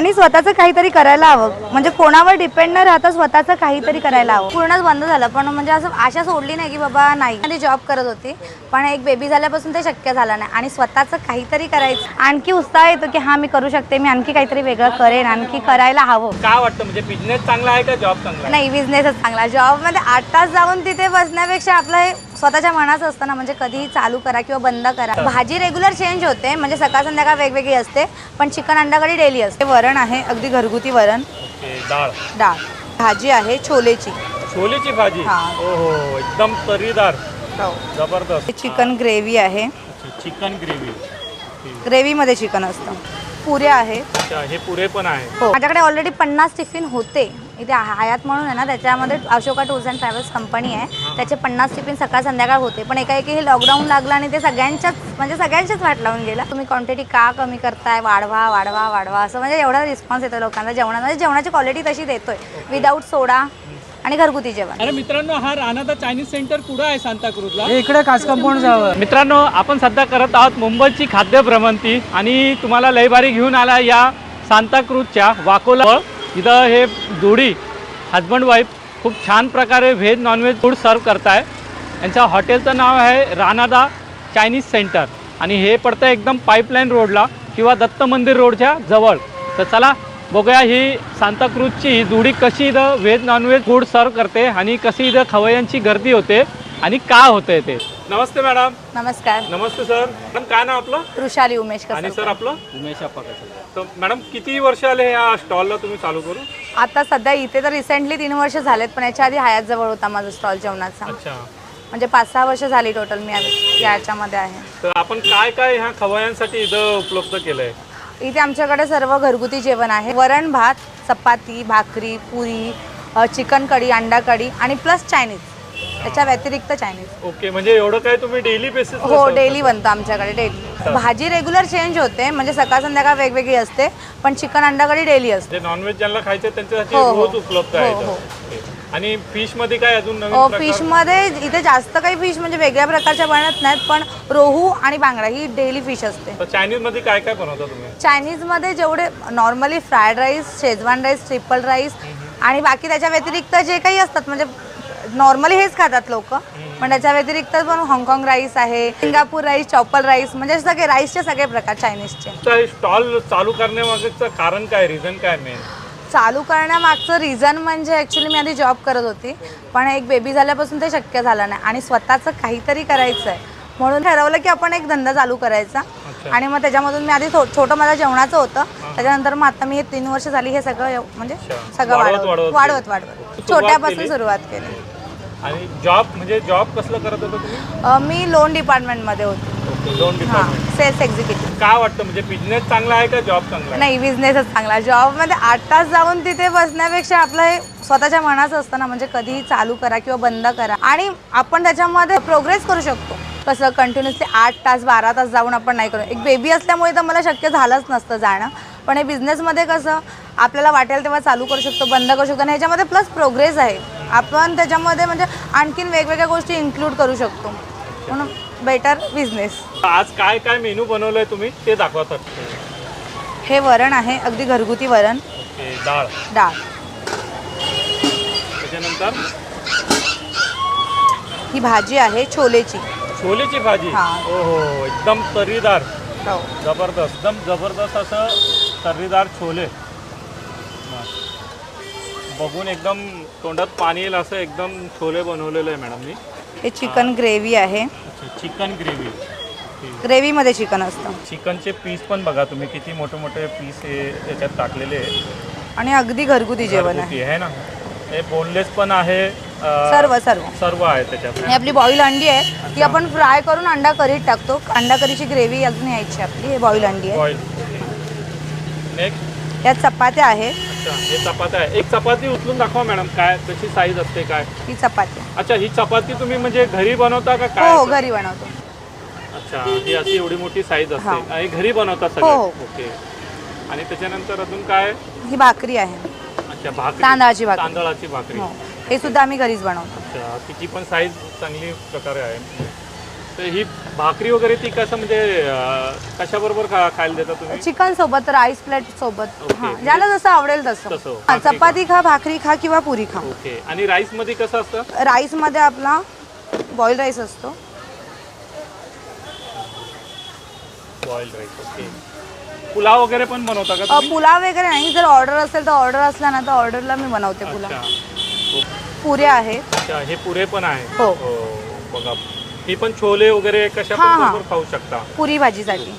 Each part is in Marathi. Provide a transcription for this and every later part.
आणि स्वतःचं काहीतरी करायला हवं. म्हणजे कोणावर डिपेंड न राहता स्वतःचं काहीतरी करायला हवं. पूर्णच बंद झालं. पण म्हणजे असं आशा सोडली नाही की बाबा नाही. आधी जॉब करत होती. पण एक बेबी झाल्यापासून ते शक्य झालं नाही. आणि स्वतःचं काहीतरी करायचं. आणखी उत्साह येतो की हा मी करू शकते. मी आणखी काहीतरी वेगळं करेन. आणखी करायला हवं. काय वाटतं? म्हणजे बिझनेस चांगला आहे का जॉब चांगला नाही बिझनेसच चांगला जॉबमध्ये आठ तास जाऊन तिथे बसण्यापेक्षा आपलं हे स्वतःच्या मनाचं असतं ना म्हणजे कधीही चालू करा किंवा बंद करा. भाजी रेग्युलर चेंज होते म्हणजे सकाळ संध्याकाळ वेगवेगळी असते पण चिकन अंडा कढी डेली असते. वरण आहे अगदी घरगुती वरण. ओके डाळ. डाळ. भाजी आहे छोलेची. छोलेची भाजी? हा. हो हो एकदम तरीदार. जबरदस्त. चिकन ग्रेव्ही आहे. Chicken gravy. ग्रेव्हीमध्ये चिकन असतं. पुऱ्या आहे. हे पुरे पण आहे. हो. माझ्याकडे ऑलरेडी पन्नास टिफिन होते. इथे हयात म्हणून आहे ना त्याच्यामध्ये Ashoka tours and travels company आहे. त्याचे पन्नास टिफिन सकाळ संध्याकाळ होते. पण एकाएकी हे लॉकडाऊन लागलं आणि ते सगळ्यांच्याच म्हणजे सगळ्यांच्याच वाट लावून गेला. तुम्ही क्वांटिटी का कमी करताय? वाढवा वाढवा वाढवा. असं म्हणजे एवढा रिस्पॉन्स येतो लोकांना जेवणा म्हणजे जेवणाची क्वालिटी तशी देतोय. विदाऊट सोडा आणि घरगुती जेवण. अरे मित्रांनो हा राणादा चायनीज सेंटर कुठं आहे सांताक्रूजला? इकडे कास कंपाऊंड जावं मित्रांनो आपण सध्या करत आहोत मुंबईची खाद्य भ्रमंती आणि तुम्हाला लयबारी घेऊन आला या सांताक्रूजच्या वाकोला. इथं हे जोडी हजबंड वाईफ खूप छान प्रकारे व्हेज नॉनव्हेज फूड सर्व करताय. यांच्या हॉटेलचं नाव आहे रानादा चायनीज सेंटर आणि हे पडतं एकदम पाईपलाईन रोडला किंवा दत्त मंदिर रोडच्या जवळ. तर चला बघूया ही सांताक्रूजची ही जोडी कशी इथं व्हेज नॉनव्हेज फूड सर्व करते आणि कशी इथं खवय्यांची गर्दी होते आणि का होते ते. नमस्ते मॅडम नमस्कार. नमस्ते सर मॅडम काय नाव आपलं? वृषाली उमेश आणि सर आपलं? उमेश अप्पा तर मॅडम किती वर्ष आले या स्टॉलला तुम्ही चालू करू आता सध्या इथे तर रिसेंटली तीन वर्ष झालेत पण याच्या आधी हयात जवळ होता माझा स्टॉल जेवणाचा. अच्छा. म्हणजे पाच सहा वर्ष झाली टोटल मी या- याच्यामध्ये आहे. तर आपण काय काय ह्या खवयांसाठी इथं उपलब्ध केलंय? इथे आमच्याकडे सर्व घरगुती जेवण आहे. वरण भात चपाती भाकरी पुरी चिकन कढी अंडा कढी आणि प्लस चायनीज त्याच्या व्यतिरिक्त चायनीज ओके म्हणजे एवढं काय तुम्ही डेली बेसिस हो डेली बनतं आमच्याकडे डेली भाजी रेग्युलर चेंज होते म्हणजे सकाळ संध्याकाळ वेगवेगळी असते पण चिकन अंडा डेली असते जे नॉनव्हेज ज्यांना खायचं त्यांच्यासाठी हो. रोज उपलब्ध आहे हो, इथं. हो. ओके. आणि फिशमध्ये काय अजून प्रकार? फिशमध्ये इथे जास्त काही फिश म्हणजे वेगळ्या प्रकारच्या बनत नाहीत पण रोहू आणि बांगडा ही डेली फिश असते चायनीजमध्ये काय काय बनवता तुम्ही चायनीजमध्ये जेवढे normally fried rice schezwan rice triple rice आणि बाकी त्याच्या व्यतिरिक्त जे काही असतात म्हणजे नॉर्मली हेच खातात लोक. पण त्याच्या व्यतिरिक्त पण हाँगकाँग राईस आहे सिंगापूर राईस चॉपल राईस म्हणजे सगळे राईसचे सगळे प्रकार चायनीजचे. स्टॉल चालू करण्यामागचं कारण काय रिझन काय मेन चालू करण्यामागचं रिझन म्हणजे ॲक्च्युली मी आधी जॉब करत होती पण एक बेबी झाल्यापासून ते शक्य झालं नाही आणि स्वतःचं काहीतरी करायचं आहे म्हणून ठरवलं की आपण एक धंदा चालू करायचा आणि मग त्याच्यामधून मी आधी छोटं माझं जेवणाचं होतं. त्याच्यानंतर मग आता मी हे तीन वर्ष झाली हे सगळं म्हणजे सगळं वाढवत- वाढवत वाढवत छोट्यापासून. सुरुवात केली. आणि जॉब म्हणजे जॉब कसलं करत होता तुम्ही? अ, मी लोन डिपार्टमेंटमध्ये होते. दोन हां डिपार्टमेंट सेल्स एक्झिक्युटिव्ह काय वाटतं? म्हणजे बिझनेस चांगला आहे का जॉब चांगला आहे? नाही बिझनेसच चांगला जॉबमध्ये आठ तास जाऊन तिथे बसण्यापेक्षा आपलं हे स्वतःच्या मनाचं असतं ना म्हणजे कधीही चालू करा किंवा बंद करा. आणि आपण त्याच्यामध्ये प्रोग्रेस करू शकतो. कसं कंटिन्युअसली आठ तास बारा तास जाऊन आपण नाही करू. एक बेबी असल्यामुळे तर मला शक्य झालंच नसतं जाणं. पण हे बिझनेसमध्ये कसं आपल्याला वाटेल तेव्हा चालू करू शकतो बंद करू शकतो. आणि ह्याच्यामध्ये प्लस प्रोग्रेस आहे. आपण त्याच्यामध्ये म्हणजे आणखीन वेगवेगळ्या गोष्टी इन्क्लूड करू शकतो. म्हणून बेटर बिझनेस आज काय काय मेनू बनवलंय तुम्ही? ते दाखवा हे वरण आहे अगदी घरगुती वरण. ओके डाळ. डाळ. त्याच्यानंतर? ही भाजी आहे छोलेची. छोलेची भाजी? हा. हो हो एकदम तरीदार. हो. जबरदस्त एकदम जबरदस्त असं तर्रीदार छोले. बघून एकदम तोंडात पाणी येईल असं एकदम छोले बनवलेलं आहे मॅडम मी. हे चिकन ग्रेव्ही आहे. Chicken gravy. ग्रेव्हीमध्ये चिकन असतं. चिकनचे पीस पण बघा तुम्ही किती मोठे मोठे पीस हे याच्यात टाकलेले आहे आणि अगदी घरगुती जेवण आहे. घरगुती आहे ना? हे बोनलेस पण आहे अं, सर्व सर्व. सर्व आहे त्याच्यात. ही आपली बॉईल अंडी आहे ती आपण फ्राय करून अंडा करीत टाकतो. अंडा करीची ग्रेव्ही अजून यायची आपली हे बॉईल अंडी आहे. बॉईल नेक्स्ट यात चपात्या आहे अच्छा हे चपाती आहे. एक चपाती उचलून दाखवा मॅडम काय कशी साईज असते काय? ही चपाती अच्छा ही चपाती तुम्ही म्हणजे घरी बनवता का काय हो घरी बनवतो. अच्छा ही अशी एवढी मोठी साईज असते. हा. आणि घरी बनवता हो, सगळं? हो. ओके. आणि त्याच्यानंतर अजून काय? ही भाकरी आहे. अच्छा भाकरी. तांदळाची भाकरी. तांदळाची भाकरी. हो. हे सुद्धा आम्ही घरीच बनवतो. अच्छा तिची पण साईज चांगली प्रकारे आहे. तर ही भाकरी वगैरे ती कसं म्हणजे अं, कशाबरोबर खा खायला देता तुम्ही? चिकन सोबत राईस प्लेट सोबत. ओके. हा ज्याला जसं आवडेल तसं. तसं. हा, भाकरी चपाती खा भाकरी खा किंवा पुरी खा. ओके आणि राईसमध्ये कसं असतं? राईसमध्ये आपला बॉईल राईस असतो. Boiled rice okay. पुलाव वगैरे पण बनवता का अ, तुम्ही? पुलाव वगैरे नाही. जर ऑर्डर असेल तर ऑर्डर असला ना तर ऑर्डरला मी बनवते अच्छा. पुलाव पुऱ्या आहेत. अच्छा हे पुरे पण आहे. हो. बघा. ही पण छोले वगैरे कशा हा, पण हा. बरोबर खाऊ शकता? पुरी भाजीसाठी.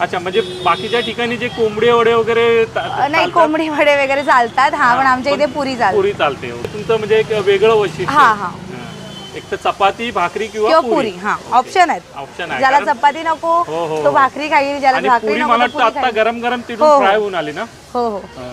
अच्छा म्हणजे बाकीच्या ठिकाणी जे कोंबडे वडे वगैरे ता- अ, नाही चालतात, कोंबडी वडे वगैरे चालतात. हा पण आमच्या इथे पुरी चालते. पुरी चालते. तुमचं म्हणजे एक वेगळं वैशिष्ट्य हा, हा. हां. एक तर चपाती भाकरी किंवा किंवा पुरी? हा. ऑप्शन आहेत. ऑप्शन आहे. ज्याला कारण- चपाती नको हो, हो, तो हो. भाकरी खाईल. ज्याला आणि भाकरी पुरी नको मला तो वाटतं पुरी आता खाईल. गरम गरम हो, तिथून हो. फ्राय होऊन आली ना? हो हो. हां.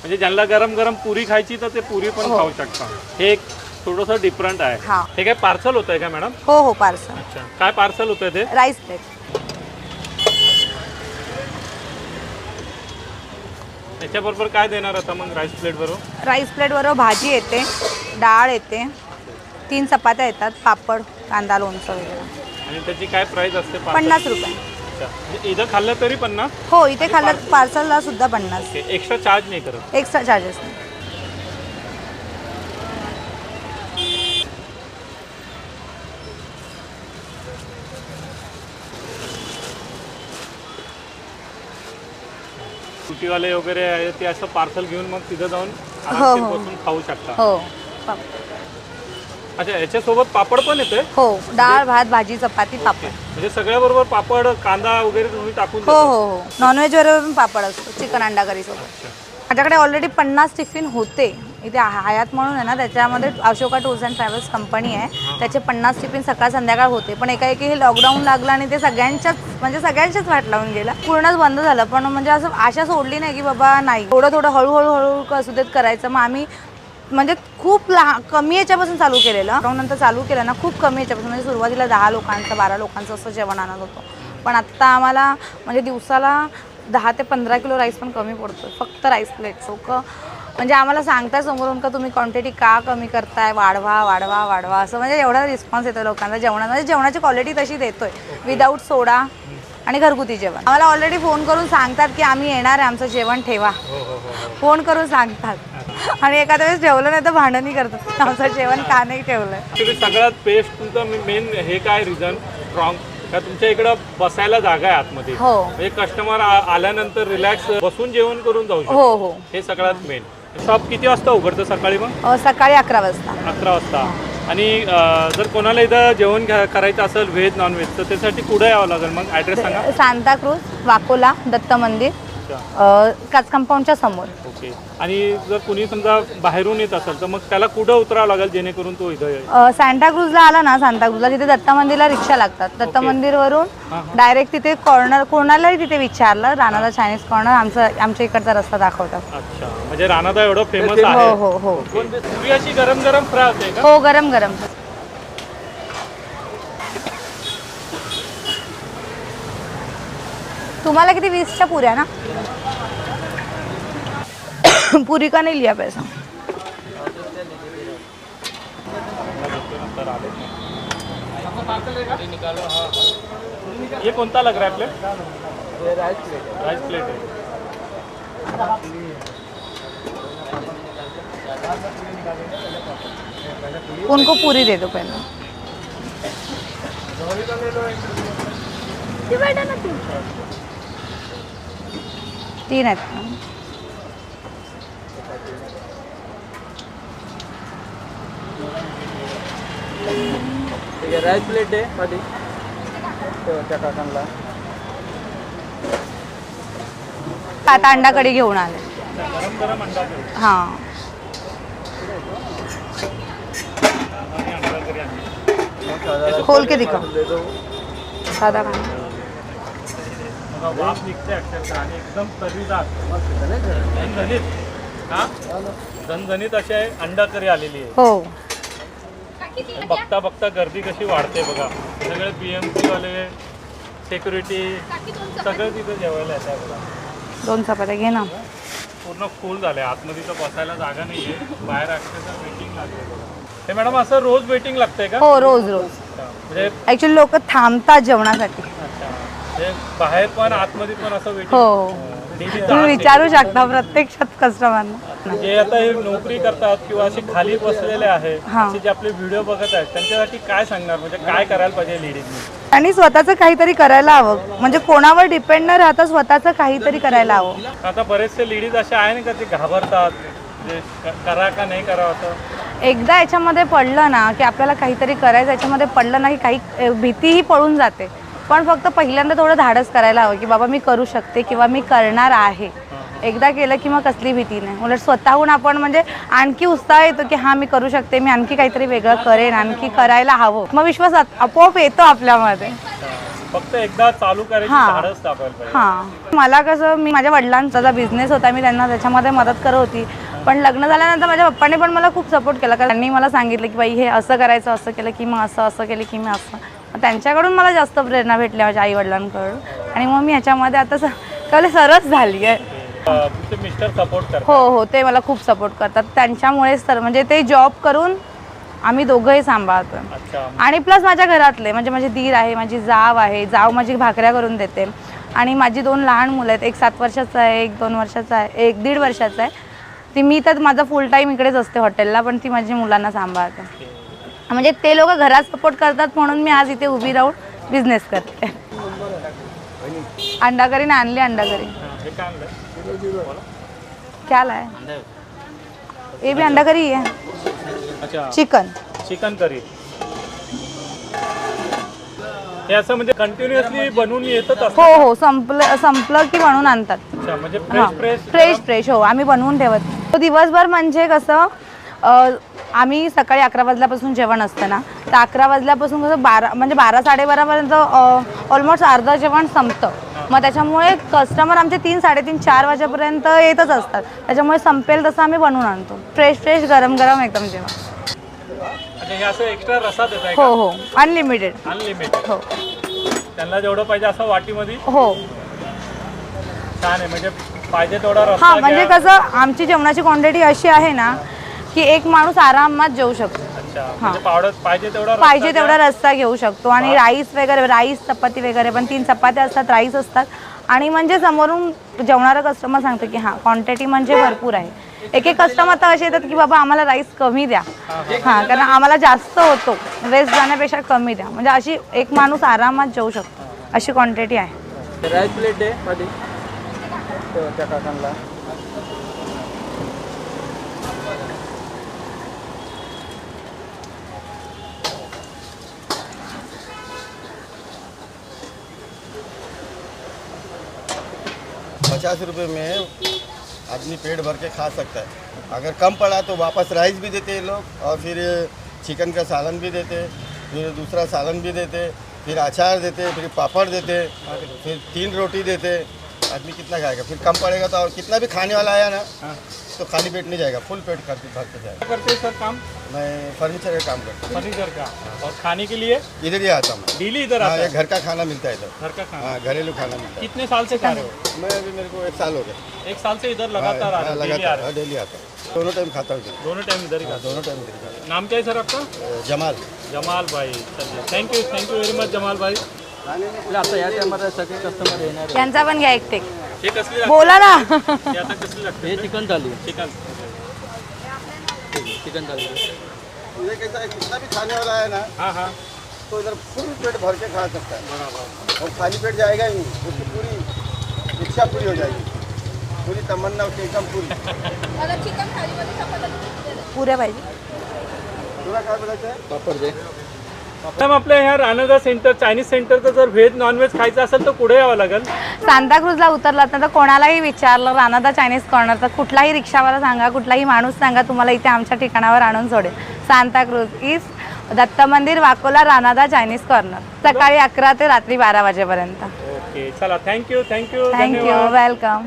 म्हणजे ज्यांना गरम गरम पुरी खायची तर ते पुरी पण हो. खाऊ शकता हे एक थोडंसं डिफरंट आहे. हा. हे काय पार्सल होत आहे का मॅडम हो हो पार्सल अच्छा. काय पार्सल होतं ते? राईस प्लेट त्याच्याबरोबर काय देणार आता मग राईस प्लेट बरोबर? राईस प्लेट बरोबर भाजी येते डाळ येते तीन चपात्या येतात पापड कांदा लोणचं वगैरे. आणि त्याची काय प्राइस असते parcel? पन्नास रुपये. अच्छा. म्हणजे इथं खाल्लं तरी पन्नास? हो इथे खाल्लं पार्सलला सुद्धा पन्नास. एक्स्ट्रा चार्ज नाही करत. एक्स्ट्रा चार्जेस नाही. सुटीवाले वगैरे आहे ते असं पार्सल घेऊन मग तिथं जाऊन हो, आरामशीर हो. बसून खाऊ शकता. हो अच्छा याच्यासोबत पापड पण येते हो डाळ भात भाजी चपाती पापड. म्हणजे सगळ्या बरोबर पापड कांदा वगैरे तुम्ही टाकून हो देता? हो हो. नॉनव्हेज बरोबर पण पापड असतो चिकन अंडा करी सोबत. अच्छा. माझ्याकडे ऑलरेडी पन्नास टिफिन होते. इथे हयात म्हणून आहे ना त्याच्यामध्ये Ashoka tours and travels company आहे. त्याचे पन्नास टिफिन सकाळ संध्याकाळ होते. पण एकाएकी हे लॉकडाऊन लागलं आणि ते सगळ्यांच्याच म्हणजे सगळ्यांच्याच वाट लावून गेला. पूर्णच बंद झालं. पण म्हणजे असं आशा सोडली नाही की बाबा नाही. थोडं थोडं हळूहळू हळूहळू कसू देत करायचं. मग आम्ही म्हणजे खूप लहान कमी याच्यापासून चालू केलेलं. लॉकडाऊन नंतर चालू केलं ना खूप कमी याच्यापासून. म्हणजे सुरुवातीला दहा लोकांचं बारा लोकांचं असं जेवण आणत होतो. पण आत्ता आम्हाला म्हणजे दिवसाला दहा ते पंधरा किलो राईस पण कमी पडतो फक्त राईस प्लेट लोक म्हणजे आम्हाला सांगताय समोरून का तुम्ही क्वांटिटी का कमी करताय? वाढवा वाढवा वाढवा. असं म्हणजे एवढा रिस्पॉन्स येतो लोकांचा जेवणात. म्हणजे जेवणाची क्वालिटी तशी देतोय. विदाऊट सोडा आणि घरगुती जेवण. आम्हाला ऑलरेडी फोन करून सांगतात की आम्ही येणार आहे आमचं जेवण ठेवा. हो हो हो हो. फोन करून सांगतात. आणि एखाद्या वेळेस ठेवलं नाही तर भांडणही करतात. आमचं जेवण का नाही ठेवलंय Actually सगळ्यात बेस्ट तुमचं मेन हे काय रिझन स्ट्रॉंग का तुमच्या इकडं बसायला जागा आहे आतमध्ये? हो. म्हणजे कस्टमर आल्यानंतर रिलॅक्स बसून जेवण करून जाऊ हो हो. हे सगळ्यात मेन शॉप किती वाजता उघडतं सकाळी मग? अ, सकाळी अकरा वाजता. अकरा वाजता. आणि अं, जर कोणाला इथं जेवण घ्या- करायचं असेल व्हेज नॉन व्हेज तर त्यासाठी कुठं यावं लागेल? मग ॲड्रेस सांगा. सांताक्रूज वाकोला दत्त मंदिर. अ, काच कंपाऊंडच्या समोर. ओके. आणि जर कुणी समजा बाहेरून येत असेल तर मग त्याला कुठं उतरावं लागेल जेणेकरून तो इथं येईल? अ, सांताक्रूजला आला ना सांताक्रूजला तिथे दत्त मंदिरला रिक्षा लागतात. दत्त ओके. मंदिरवरून हां, हां. डायरेक्ट तिथे कॉर्नर कोणालाही तिथे विचारलं राणाला चायनीज कॉर्नर आमचं आमच्या इकडचा रस्ता दाखवतात. अच्छा. म्हणजे राणादा एवढं फेमस हो आहे? हो हो ओके. पुरी अशी गरम गरम फ्राय होते का? हो गरम गरम तुम्हाला किती वीसच्या पुऱ्या ना? पुरी का नाही लिया पैसा? ये कोणता लग रहा है प्लेट राइस प्लेट है उनको पूरी दे दो पहले। ये बैठा ना तीन आहेत. राईस प्लेट आहे मध्ये त्या काकांना. आता अंडा कढी घेऊन आले. गरम गरम अंडा करी हां. खोल के दिखाओ साधा खाना बघा, वाफ निघते अक्षरशः आणि एकदम तर्रीदार हा? झणझणीत अशी आहे अंडा करी आलेली आहे. हो. बघता बघता गर्दी कशी वाढते बघा. सगळे पी एम वाले सेक्युरिटी सगळं तिथं जेवायला येत बघा. दोन चपात्या घे ना. पूर्ण फुल झाले. आतमध्ये तर बसायला जागा नाहीये. बाहेर अक्षरशः वेटिंग लागते बघा. हे मॅडम असं रोज वेटिंग लागतंय का? हो रोज रोज. म्हणजे ऍक्च्युली लोक थांबतात जेवणासाठी. बाहेर पण आतमध्ये पण असं हो. तुम्ही विचारू शकता प्रत्यक्षात कस्टमरना जे आता हे नोकरी करतात किंवा असे खाली बसलेले आहे. असे जे आपले व्हिडिओ बघत आहेत त्यांच्यासाठी काय सांगणार? म्हणजे काय करायला पाहिजे लेडीजनी आणि स्वतःचं काहीतरी करायला हवं. म्हणजे कोणावर डिपेंड न राहता स्वतःचं काहीतरी करायला हवं. आता बरेचसे लेडीज असे आहे ना का ते घाबरतात. जे क- करा का नाही करा असं? एकदा याच्यामध्ये पडलं ना की आपल्याला काहीतरी करायचं याच्यामध्ये पडलं ना की काही अ, भीतीही पळून जाते. पण फक्त पहिल्यांदा थोडं धाडस करायला हवं की बाबा मी करू शकते किंवा मी करणार आहे. एकदा केलं की मग कसली भीती नाही. उलट स्वतःहून आपण म्हणजे आणखी उत्साह येतो की हां मी करू शकते मी आणखी काहीतरी वेगळं करेन आणखी करायला हवं. मग विश्वास आपोआप येतो आपल्यामध्ये. फक्त एकदा चालू हा. हां. मला कसं मी माझ्या वडिलांचा जो बिझनेस होता मी त्यांना त्याच्यामध्ये मदत करत होती. पण लग्न झाल्यानंतर माझ्या पप्पाने पण मला खूप सपोर्ट केला. कारण त्यांनी मला सांगितलं की बाई हे असं करायचं असं केलं की मग असं असं केलं की मी असं. त्यांच्याकडून मला जास्त प्रेरणा भेटल्या माझ्या आई वडिलांकडून आणि मग मी ह्याच्यामध्ये आता कले सरस झाली आहे. हो हो ते मला खूप सपोर्ट करतात. त्यांच्यामुळेच तर म्हणजे ते जॉब करून आम्ही दोघंही सांभाळतो आणि प्लस माझ्या घरातले म्हणजे माझे दीर आहे माझी जाव आहे जाव माझी भाकऱ्या करून देते. आणि माझी दोन लहान मुलं आहेत एक सात वर्षाचं आहे एक दोन वर्षाचा आहे एक दीड वर्षाचा आहे. ती मी तर माझा फुल टाईम इकडेच असते हॉटेलला पण ती माझी मुलांना सांभाळते. म्हणजे ते लोक घरात सपोर्ट करतात म्हणून मी आज इथे उभी राहून बिझनेस करते. अंडा करी ना आणली अंडा करी हे काय लाय ये भी अंडा करी है अच्छा. चिकन. Chicken curry. हे असं म्हणजे कंटिन्युअसली बनवून येतच असतं. हो हो संपलं संपलं की म्हणून आणतात. अच्छा म्हणजे फ्रेश फ्रेश फ्रेश फ्रेश हो आम्ही बनवून ठेवत. तो दिवसभर म्हणजे कसं आम्ही सकाळी अकरा वाजल्यापासून जेवण असतं ना. तर अकरा वाजल्यापासून कसं बारा म्हणजे बारा साडेबारापर्यंत ऑलमोस्ट अर्धं जेवण संपतं. मग त्याच्यामुळे कस्टमर आमचे तीन साडेतीन चार वाजेपर्यंत येतच असतात. त्याच्यामुळे संपेल तसं आम्ही बनवून आणतो. फ्रेश फ्रेश गरम गरम एकदम जेवण. हे हो अनलिमिटेड अनलिमिटेड हो. त्यांना जेवढं पाहिजे असं वाटीमध्ये? हो. छान आहे म्हणजे पाहिजे तेवढा हां म्हणजे. कसं आमची जेवणाची क्वांटिटी अशी आहे ना की एक माणूस आरामात जेवू शकतो. अच्छा म्हणजे पावडर पाहिजे तेवढा रस्सा पाहिजे घ्या. तेवढा रस्सा घेऊ शकतो. आणि राईस वगैरे राईस चपाती वगैरे पण तीन चपात्या असतात राईस असतात. आणि म्हणजे समोरून जेवणारा कस्टमर सांगतो की हां क्वांटिटी म्हणजे भरपूर आहे. एक एक कस्टमर तर असे येतात की बाबा आम्हाला राईस कमी द्या. हां कारण आम्हाला जास्त होतो. वेस्ट जाण्यापेक्षा कमी द्या. म्हणजे अशी एक माणूस आरामात जेवू शकतो. अशी क्वांटिटी आहे. राईस प्लेट आहे मध्ये तेव्हा त्या काकांना. पचास रुपये में आदमी पेट भर के खा सकता है। अगर कम पड़ा तो वापस राइस भी देते हैं लोग और फिर चिकन का सालन भी देते, फिर दूसरा सालन भी देते, फिर अचार देते, फिर पापड़ देते, फिर तीन रोटी देते। आदमी कितना खाएगा? फिर कम पड़ेगा तो और कितना भी खाने वाला आया ना तो खाली पेट नहीं जाएगा फुल पेट करके भर के जाएगा। करते हैं सर काम? मैं फर्नीचर का काम करता हूँ। फर्नीचर का। और खाने के लिए? इधर ही आता हूँ डेली इधर हाँ आता है घर का खाना मिलता है इधर। घर का खाना? हाँ घरेलू खाना मिलता है। कितने साल से खा रहे हो? मैं अभी मेरे को एक साल हो गया। एक साल से इधर लगातार आ हाँ, रहे हो? लगातार हाँ, डेली आता हूँ। दोनों टाइम खाता हूँ दोनों टाइम इधर ही हाँ, दोनों टाइम इधर ही खाता नाम क्या है सर आपका? हूँ जमाल। जमाल भाई चलिए। Thank you thank you very much Jamal भाई। आपलं आता या टायमाला सगळे कस्टमर येणार आहे. यांचा पण घ्या एक टेक हे कसली लागते? बोला ना. हे आता कसली लागते? हे chicken thali. Chicken chicken thali. ये कैसा है कितना भी खाने वाला है ना हाँ हाँ. तो इधर फुल पेट भर के खा सकता है और खाली पेट जाएगा ही नहीं? उसकी पूरी इच्छा पूरी हो जाएगी पूरी. तमन्ना उसकी एकदम पूरी पुऱ्या पाहिजे तुला काय बोलायचं आहे? पापड दे. मॅम आपल्या ह्या रानगा सेंटर चायनीज सेंटरचं जर व्हेज नॉनव्हेज खायचं असेल तर कुठे यावं लागेल? सांताक्रूजला उतरलात ना तर कोणालाही विचारलं रानादा चायनीज कॉर्नर तर कुठलाही रिक्षावाला सांगा कुठलाही माणूस सांगा तुम्हाला इथे आमच्या ठिकाणावर आणून सोडेल. सांताक्रूज इज दत्त मंदिर वाकोला रानादा चायनीज कॉर्नर सकाळी अकरा ते रात्री बारा वाजेपर्यंत. ओके चला. Thank you thank you thank you welcome